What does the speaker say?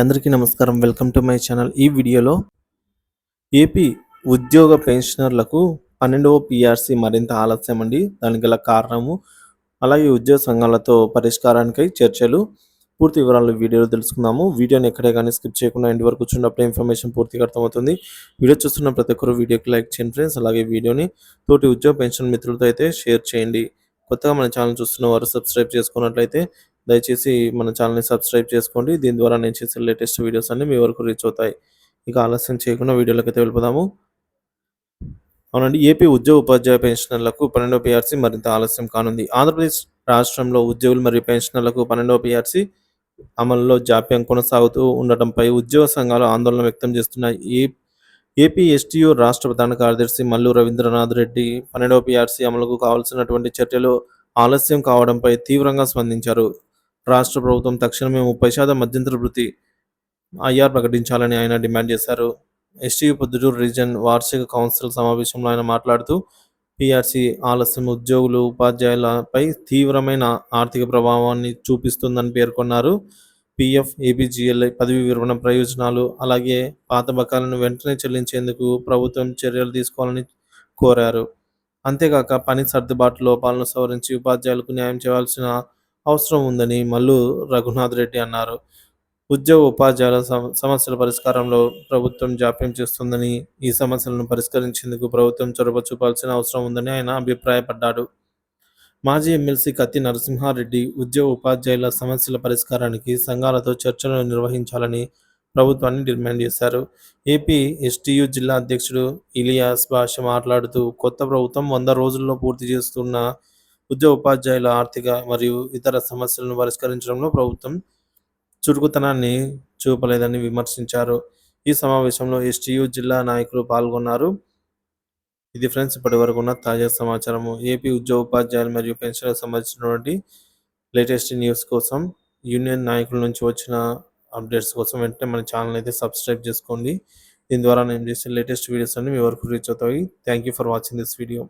అందరికీ నమస్కారం. Welcome to my channel. ఈ వీడియోలో ఏపీ ఉద్యోగ పెన్షనర్లకు పన్నెండవ పిఆర్సి మరింత ఆలస్యం అండి. దానికి గల కారణము అలాగే ఉద్యోగ సంఘాలతో పరిష్కారానికై చర్చలు. పూర్తి వివరాలు వీడియోలో తెలుసుకుందాము. వీడియోని ఎక్కడే కానీ స్కిప్ చేయకుండా ఇంటి వరకు చూసినప్పుడు ఇన్ఫర్మేషన్ పూర్తిగా అర్థమవుతుంది. వీడియో చూస్తున్న ప్రతి ఒక్కరు వీడియోకి లైక్ చేయండి ఫ్రెండ్స్. అలాగే వీడియోని తోటి ఉద్యోగ పెన్షన్ మిత్రులతో అయితే షేర్ చేయండి. కొత్తగా మన ఛానల్ చూస్తున్న వారు సబ్స్క్రైబ్ చేసుకున్నట్లయితే దయచేసి మన ఛానల్ని సబ్స్క్రైబ్ చేసుకోండి. దీని ద్వారా నేను చేసే లేటెస్ట్ వీడియోస్ అన్ని మీ వరకు రీచ్ అవుతాయి. ఇక ఆలస్యం చేయకుండా వీడియోలోకి అయితే వెళ్ళిపోదాము. అవునండి ఏపీ ఉద్యోగ ఉపాధ్యాయ పెన్షనర్లకు పన్నెండవ పిఆర్సీ మరింత ఆలస్యం కానుంది. ఆంధ్రప్రదేశ్ రాష్ట్రంలో ఉద్యోగులు మరియు పెన్షనర్లకు పన్నెండవ పిఆర్సీ అమలులో జాప్యం కొనసాగుతూ ఉండటంపై ఉద్యోగ సంఘాలు ఆందోళన వ్యక్తం చేస్తున్నాయి. ఏ ఏపీ ఎస్టీయూ రాష్ట్ర ప్రధాన కార్యదర్శి మల్లు రవీంద్రనాథ్ రెడ్డి పన్నెండవ పిఆర్సీ అమలుకు కావాల్సినటువంటి చర్యలు ఆలస్యం కావడంపై తీవ్రంగా స్పందించారు. రాష్ట్ర ప్రభుత్వం తక్షణమే ముప్పై శాతం మధ్యంతర వృత్తి ఐఆర్ ప్రకటించాలని ఆయన డిమాండ్ చేశారు. ఎస్టీ పొద్దుటూరు రీజన్ వార్షిక కౌన్సిల్ సమావేశంలో ఆయన మాట్లాడుతూ పీఆర్సీ ఆలస్యం ఉద్యోగులు ఉపాధ్యాయులపై తీవ్రమైన ఆర్థిక ప్రభావాన్ని చూపిస్తుందని పేర్కొన్నారు. పిఎఫ్ ఏపీజీఎల్ఐ పదవి విరమణ ప్రయోజనాలు అలాగే పాత బకాలను వెంటనే చెల్లించేందుకు ప్రభుత్వం చర్యలు తీసుకోవాలని కోరారు. అంతేకాక పని సర్దుబాటు లోపాలను సవరించి ఉపాధ్యాయులకు న్యాయం చేయాల్సిన అవసరం ఉందని మల్లు రఘునాథ్ రెడ్డి అన్నారు. ఉద్యోగ ఉపాధ్యాయుల సమస్యల పరిష్కారంలో ప్రభుత్వం జాప్యం చేస్తుందని ఈ సమస్యలను పరిష్కరించేందుకు ప్రభుత్వం చొరవ చూపాల్సిన అవసరం ఉందని ఆయన అభిప్రాయపడ్డాడు. మాజీ ఎమ్మెల్సీ కత్తి నరసింహారెడ్డి ఉద్యోగ ఉపాధ్యాయుల సమస్యల పరిష్కారానికి సంఘాలతో చర్చలు నిర్వహించాలని ప్రభుత్వాన్ని డిమాండ్ చేశారు. ఏపీ ఎస్టీయు జిల్లా అధ్యక్షుడు ఇలియాస్ భాష మాట్లాడుతూ కొత్త ప్రభుత్వం వంద రోజుల్లో పూర్తి చేస్తున్న ఉద్యోగ ఉపాధ్యాయుల ఆర్థిక మరియు ఇతర సమస్యలను పరిష్కరించడంలో ప్రభుత్వం చురుకుతనాన్ని చూపలేదని విమర్శించారు. ఈ సమావేశంలో ఎస్టీయు జిల్లా నాయకులు పాల్గొన్నారు. ఇది ఫ్రెండ్స్ ఇప్పటి వరకు ఉన్న తాజా సమాచారము. ఏపీ ఉద్యోగ ఉపాధ్యాయులు మరియు పెన్షన్లకు సంబంధించినటువంటి లేటెస్ట్ న్యూస్ కోసం యూనియన్ నాయకుల నుంచి వచ్చిన అప్డేట్స్ కోసం వెంటనే మన ఛానల్ అయితే సబ్స్క్రైబ్ చేసుకోండి. దీని ద్వారా నేను చేసే లేటెస్ట్ వీడియోస్ అన్ని మీ వరకు రీచ్ అవుతాయి. Thank you for watching this video